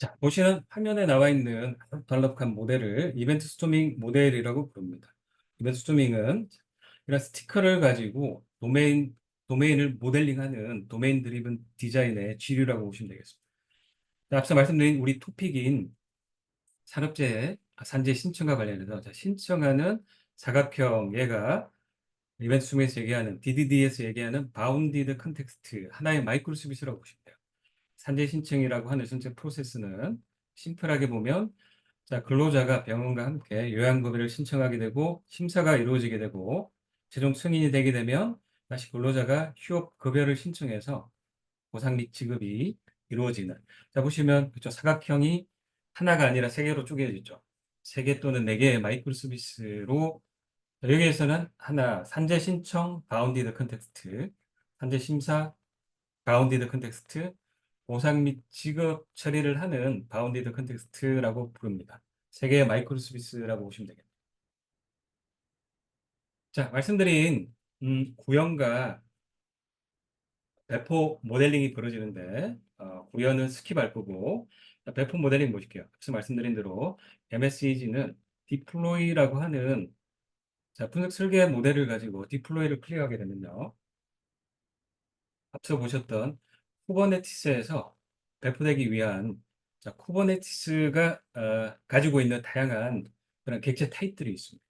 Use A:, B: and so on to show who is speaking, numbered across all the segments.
A: 자, 보시는 화면에 나와 있는 달락한 모델을 이벤트 스토밍 모델이라고 부릅니다. 이벤트 스토밍은 이런 스티커를 가지고 도메인, 도메인을 모델링하는 도메인 드리븐 디자인의 주류라고 보시면 되겠습니다. 자, 앞서 말씀드린 우리 토픽인 산업재해, 아, 산재 신청과 관련해서 자, 신청하는 사각형 얘가 이벤트 스토밍에서 얘기하는 DDD에서 얘기하는 바운디드 컨텍스트 하나의 마이크로 서비스라고 보시면 돼요. 산재 신청이라고 하는 전체 프로세스는 심플하게 보면 자, 근로자가 병원과 함께 요양급여를 신청하게 되고 심사가 이루어지게 되고 최종 승인이 되게 되면 다시 근로자가 휴업급여를 신청해서 보상 및 지급이 이루어지는 자 보시면 그쵸 사각형이 하나가 아니라 세 개로 쪼개졌죠. 세 개 또는 네 개의 마이크로 서비스로 여기에서는 하나 산재 신청 바운디드 컨텍스트 산재 심사 바운디드 컨텍스트 보상 및 지급 처리를 하는 바운디드 컨텍스트라고 부릅니다. 세 개의 마이크로 서비스라고 보시면 되겠네요. 자, 말씀드린 음, 구현과 배포 모델링이 벌어지는데 어, 구현은 자, 배포 모델링 보실게요. 앞서 말씀드린 대로 MSEG는 디플로이라고 하는 자, 분석 설계 모델을 가지고 디플로이를 클릭하게 되면요. 앞서 보셨던 쿠버네티스에서 배포되기 위한 자, 쿠버네티스가 어, 가지고 있는 다양한 그런 객체 타입들이 있습니다.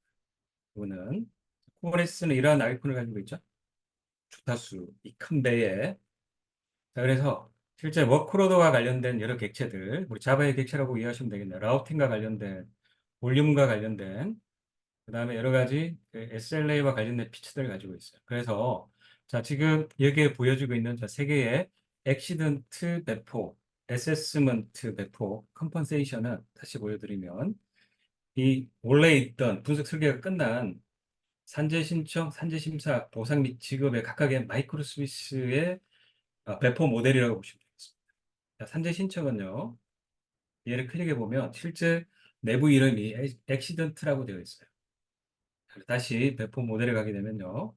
A: 이거는 쿠버네티스는 이러한 아이콘을 가지고 있죠. 주타수, 이 큰 배에 자, 그래서 실제 워크로드와 관련된 여러 객체들, 우리 자바의 객체라고 이해하시면 되겠네요. 라우팅과 관련된, 볼륨과 관련된, 그 다음에 여러 가지 SLA와 관련된 피치들을 가지고 있어요. 그래서 자, 지금 여기에 보여지고 있는 자, 세 개의 액시던트 배포, 어세스먼트 배포, 컴펀세이션은 다시 보여드리면 이 원래 있던 분석 설계가 끝난 산재 신청, 산재 심사, 보상 및 지급의 각각의 마이크로 서비스의 아, 배포 모델이라고 보시면 되겠습니다. 자, 산재 신청은요. 얘를 클릭해 보면 실제 내부 이름이 액시던트라고 되어 있어요. 다시 배포 모델에 가게 되면요.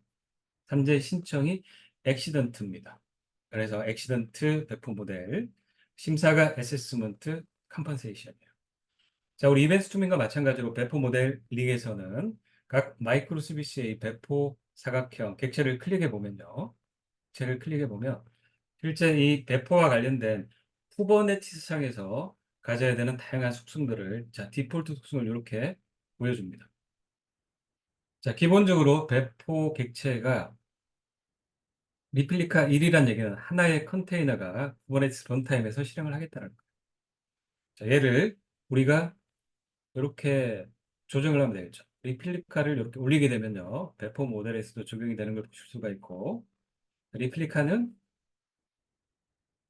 A: 산재 신청이 액시던트입니다. 그래서 액시던트 배포 모델, 심사가 어세스먼트 컴펀세이션이에요. 자, 우리 이벤트 투밍과 마찬가지로 배포 모델 링에서는 각 마이크로 서비스의 배포 사각형 객체를 클릭해 보면요. 객체를 클릭해 보면 실제 이 배포와 관련된 쿠버네티스 상에서 가져야 되는 다양한 속성들을 자, 디폴트 속성을 이렇게 보여줍니다. 자, 기본적으로 배포 객체가 리플리카 1이란 얘기는 하나의 컨테이너가 쿠버네티스 런타임에서 실행을 하겠다는 거예요. 자, 얘를 우리가 이렇게 조정을 하면 되겠죠. 리플리카를 이렇게 올리게 되면요. 배포 모델에서도 적용이 되는 걸 보실 수가 있고 리플리카는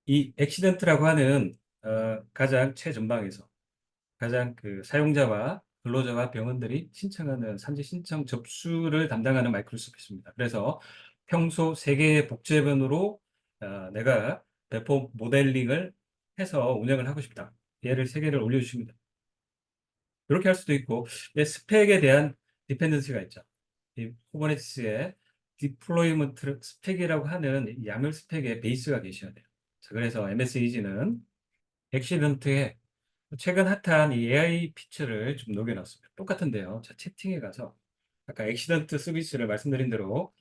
A: 이 액시던트라고 하는 어, 가장 최전방에서 가장 그 사용자와 근로자와 병원들이 신청하는 산재 신청 접수를 담당하는 마이크로 서비스입니다. 그래서 평소 세 개의 복제본으로 어, 내가 배포 모델링을 해서 운영을 하고 싶다. 얘를 세 개를 올려주십니다. 이렇게 할 수도 있고 얘 스펙에 대한 디펜던시가 있죠. 이 쿠버네티스의 디플로이먼트 스펙이라고 하는 야멸 스펙의 베이스가 계셔야 돼요. 자, 그래서 MSEG는 엑시던트에 최근 핫한 이 AI 피처를 좀 녹여놨습니다. 똑같은데요. 자, 채팅에 가서 아까 엑시던트 서비스를 말씀드린 대로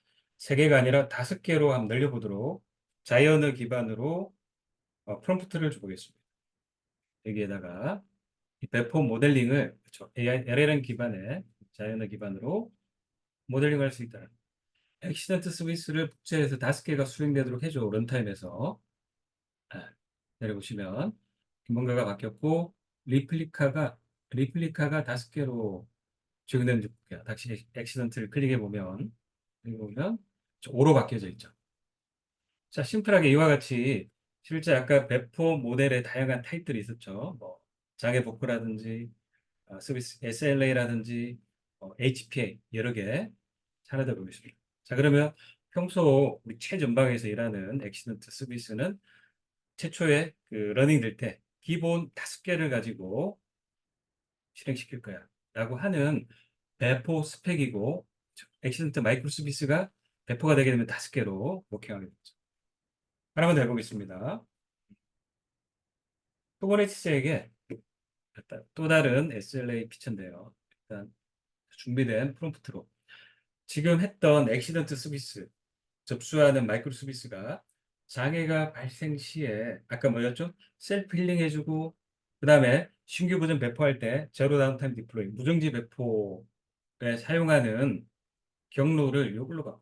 A: 세 개가 아니라 다섯 개로 한번 늘려보도록 자이언을 기반으로 어, 프롬프트를 줘보겠습니다. 여기에다가 이 배포 모델링을 그렇죠. LLM 기반의 자이언을 기반으로 모델링을 할 수 있다는 엑시던트 서비스를 복제해서 다섯 개가 수행되도록 해줘 런타임에서 아, 내려보시면 뭔가가 바뀌었고 리플리카가 리플리카가 다섯 개로 적용되는지 볼게요. 다시 엑시던트를 클릭해 보면 여기 보면 5로 바뀌어져 있죠. 자, 심플하게 이와 같이 실제 아까 배포 모델의 다양한 타입들이 있었죠. 뭐 장애 복구라든지 어, 서비스 SLA라든지 어, HPA 여러 개 차례대 보겠습니다. 자, 그러면 평소 우리 최전방에서 일하는 액시던트 서비스는 최초에 그 러닝 될 때 기본 다섯 개를 가지고 실행시킬 거야 라고 하는 배포 스펙이고 액시던트 마이크로 서비스가 배포가 되게 되면 다섯 개로 워킹하게 되죠. 하나만 더 해보겠습니다. 일단 또 다른 SLA 피처인데요. 일단 준비된 프롬프트로 지금 했던 액시던트 서비스 접수하는 마이크로 서비스가 장애가 발생 시에 아까 뭐였죠? 셀프 힐링 해주고 그 다음에 신규 버전 배포할 때 제로 다운타임 디플로이 무정지 배포에 사용하는 경로를 이걸로.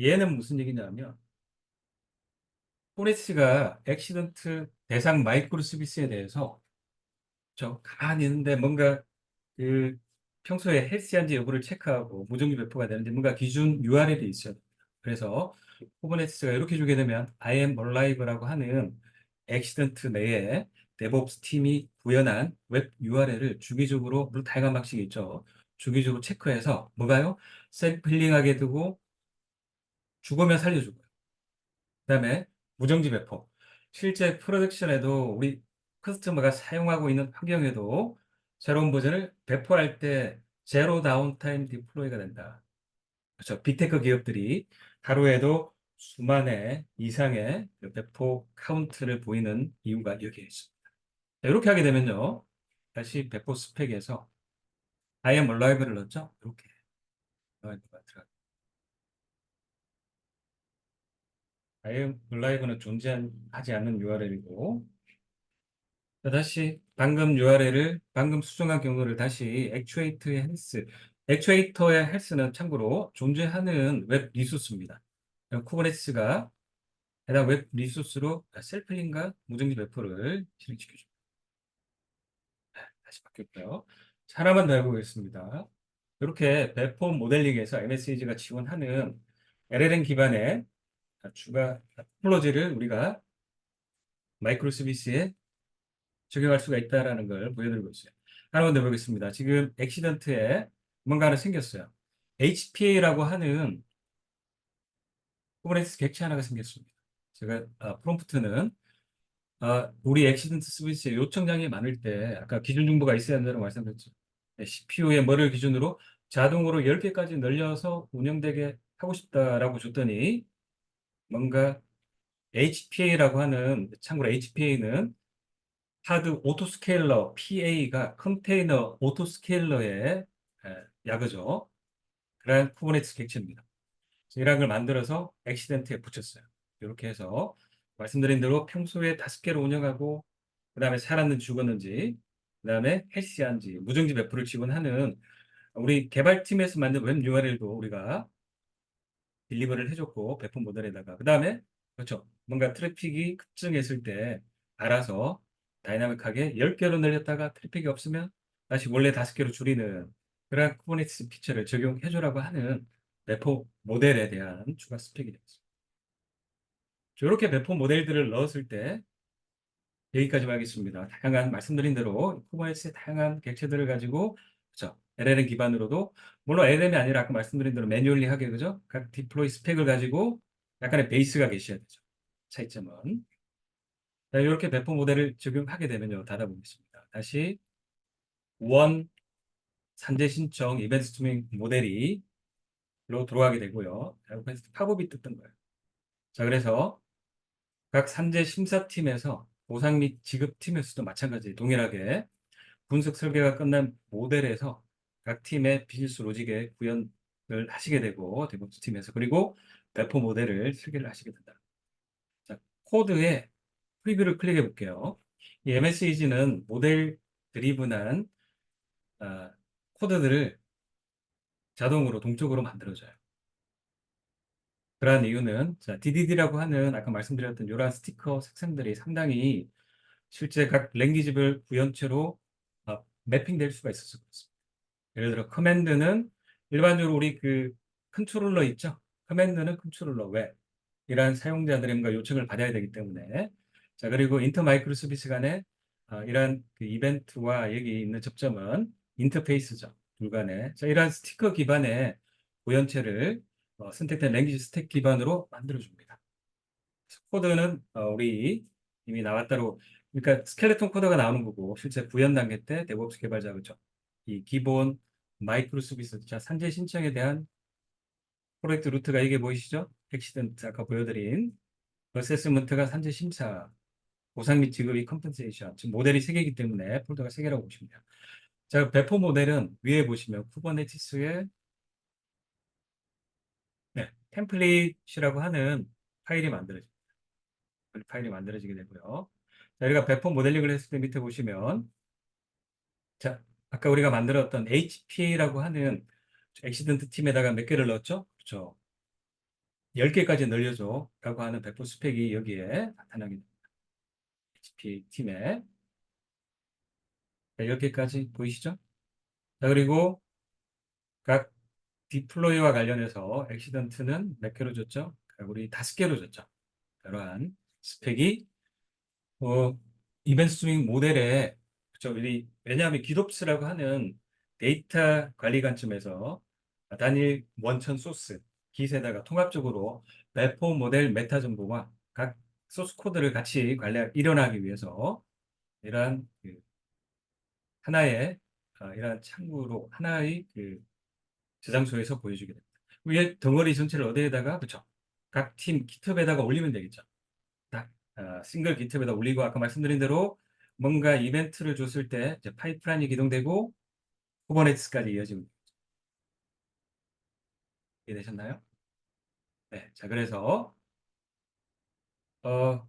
A: 얘는 무슨 얘기냐면 포레스가 액시던트 대상 마이크로 서비스에 대해서 저 가만히 있는데 뭔가 그 평소에 헬스한지 여부를 체크하고 무정지 배포가 되는지 뭔가 기준 URL이 있어요. 그래서 쿠버네티스가 이렇게 주게 되면 I am alive라고 하는 액시던트 내에 데브옵스 팀이 구현한 웹 URL을 주기적으로 물론 다양한 방식이 있죠. 주기적으로 체크해서 뭐가요? 셀프 힐링하게 두고 죽으면 살려주고요. 그다음에 무정지 배포. 실제 프로덕션에도 우리 커스터머가 사용하고 있는 환경에도 새로운 버전을 배포할 때 제로 다운타임 디플로이가 된다. 그렇죠. 빅테크 기업들이 하루에도 수만의 이상의 그 배포 카운트를 보이는 이유가 여기에 있습니다. 자, 이렇게 하게 되면요. 다시 배포 스펙에서 I am alive를 넣었죠. 이렇게 alive가 am alive는 존재하지 않는 URL이고 자, 다시 방금 URL을 방금 수정한 경로를 다시 액추에이터의 헬스 액추에이터의 헬스는 참고로 존재하는 웹 리소스입니다. 쿠버네티스가 해당 웹 리소스로 셀플링과 무정지 배포를 실행시켜줍니다. 네, 다시 바뀌었고요. 자, 하나만 더 해보겠습니다. 이렇게 배포 모델링에서 MSEG가 지원하는 LLM 기반의 추가 토폴로지를 우리가 마이크로 서비스에 적용할 수가 있다는 걸 보여드리고 있어요. 하나만 더 보겠습니다. 지금 액시던트에 뭔가 하나 생겼어요. HPA라고 하는 쿠버네티스 객체 하나가 생겼습니다. 제가 아, 프롬프트는 아, 우리 액시던트 서비스에 요청량이 많을 때 아까 기준 정보가 있어야 한다고 말씀드렸죠. CPU의 뭐를 기준으로 자동으로 10개까지 늘려서 운영되게 하고 싶다라고 줬더니 뭔가 HPA라고 하는 참고로 HPA는 하드 오토스케일러 PA가 컨테이너 오토스케일러의 야그죠. 그런 쿠버네티스 객체입니다. 이런 걸 만들어서 액시덴트에 붙였어요. 이렇게 해서 말씀드린 대로 평소에 다섯 개를 운영하고 그 다음에 살았는지 죽었는지 그 다음에 해시한지 무정지 배포를 지원하는 우리 개발팀에서 만든 웹 URL도 우리가 딜리버를 해줬고 배포 모델에다가 그 다음에 그렇죠 뭔가 트래픽이 급증했을 때 알아서 다이나믹하게 10개로 늘렸다가 트래픽이 없으면 다시 원래 다섯 개로 줄이는 그런 쿠버네티스 피처를 적용해주라고 하는 배포 모델에 대한 추가 스펙이 되겠습니다. 이렇게 배포 모델들을 넣었을 때 여기까지 하겠습니다. 다양한 말씀드린 대로 쿠버네티스의 다양한 객체들을 가지고 그렇죠. LLM 기반으로도 물론 LLM이 아니라 아까 말씀드린 대로 매뉴얼리 하게 그죠? 각 디플로이 스펙을 가지고 약간의 베이스가 계셔야 되죠. 차이점은 자, 이렇게 배포 모델을 적용하게 되면요. 닫아보겠습니다. 다시 원 산재 신청 이벤트 스트리밍 모델이 로 들어가게 되고요. 여기서 팝업이 뜯던 거예요. 자, 그래서 각 산재 심사팀에서 보상 및 지급팀에서도 마찬가지 동일하게 분석 설계가 끝난 모델에서 각 팀의 비즈니스 로직에 구현을 하시게 되고 데브옵스 팀에서 그리고 배포 모델을 설계를 하시게 된다. 자, 코드에 프리뷰를 클릭해 볼게요. 이 MSEG는 모델 드리븐한 아, 코드들을 자동으로 동적으로 만들어줘요. 그러한 이유는 자, DDD라고 하는 아까 말씀드렸던 이러한 스티커 색상들이 상당히 실제 각 랭귀지별 구현체로 어, 매핑될 수가 있어서 그렇습니다. 예를 들어 커맨드는 일반적으로 우리 그 컨트롤러 있죠? 커맨드는 컨트롤러 왜 이러한 사용자들의 뭔가 요청을 받아야 되기 때문에 자 그리고 인터 마이크로 서비스 간에 어, 이러한 그 이벤트와 여기 있는 접점은 인터페이스죠. 불간에 자 이러한 스티커 기반의 구현체를 어, 선택된 랭귀지 스택 기반으로 만들어줍니다. 코드는 어, 우리 이미 나왔다로 그러니까 스켈레톤 코드가 나오는 거고 실제 구현 단계 때 데브옵스 개발자 그죠? 이 기본 마이크로 서비스 자 산재 신청에 대한 프로젝트 루트가 이게 보이시죠? 액시던트 아까 보여드린 어세스먼트가 산재 심사 보상 및 지급이 컴펜세이션. 지금 모델이 세 개이기 때문에 폴더가 세 개라고 보시면 돼요. 자, 배포 모델은 위에 보시면 쿠버네티스의 네, 템플릿이라고 하는 파일이 만들어집니다. 파일이 만들어지게 되고요. 자, 우리가 배포 모델링을 했을 때 밑에 보시면 자, 아까 우리가 만들었던 HPA라고 하는 엑시던트 팀에다가 몇 개를 넣었죠? 그렇죠. 10개까지 늘려줘 라고 하는 배포 스펙이 여기에 나타나게 됩니다. HPA 팀에 자, 10개까지 보이시죠? 자, 그리고 각 디플로이와 관련해서 엑시던트는 몇 개로 줬죠? 우리 다섯 개로 줬죠. 이러한 스펙이 어, 이벤트 스트리밍 모델에 그렇죠. 왜냐하면 기롭스라고 하는 데이터 관리 관점에서 단일 원천 소스 기세다가 통합적으로 배포 모델 메타 정보와 각 소스 코드를 같이 관리 일어나기 위해서 이러한 그 하나의 어, 이러한 창구로 하나의 그 저장소에서 보여주게 됩니다. 위에 덩어리 전체를 어디에다가 그렇죠. 각 팀 기톱에다가 올리면 되겠죠. 딱 어, 싱글 기톱에다 올리고 아까 말씀드린 대로 뭔가 이벤트를 줬을 때 이제 파이프라인이 기동되고 쿠버네티스까지 되겠죠. 이해되셨나요? 네, 자 그래서 어,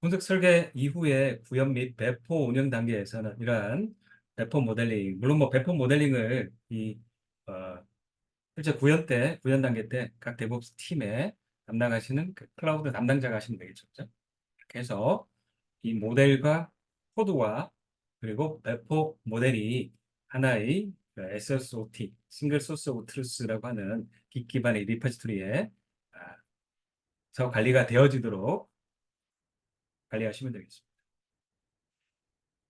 A: 분석 설계 이후에 구현 및 배포 운영 단계에서는 이러한 배포 모델링, 물론 뭐 배포 모델링을 이 어, 실제 구현 때, 구현 단계 때 각 데브옵스 팀에 담당하시는 그 클라우드 담당자가 하시면 되겠죠. 그죠? 이렇게 해서 이 모델과 코드와 그리고 배포 모델이 하나의 그 SSOT, 싱글 소스 오브 트루스라고 하는 기 기반의 리퍼지토리에 아, 서 관리가 되어지도록 관리하시면 되겠습니다.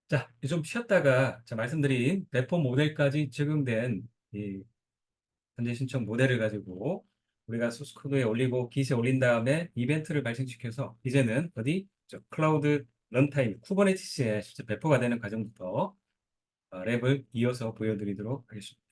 A: 자, 좀 쉬었다가 자, 말씀드린 배포 모델까지 적용된 이 현재 신청 모델을 가지고 우리가 소스 코드에 올리고 기시에 올린 다음에 이벤트를 발생시켜서 이제는 어디 저 클라우드 런타임 쿠버네티스에 실제 배포가 되는 과정부터 어, 랩을 이어서 보여드리도록 하겠습니다.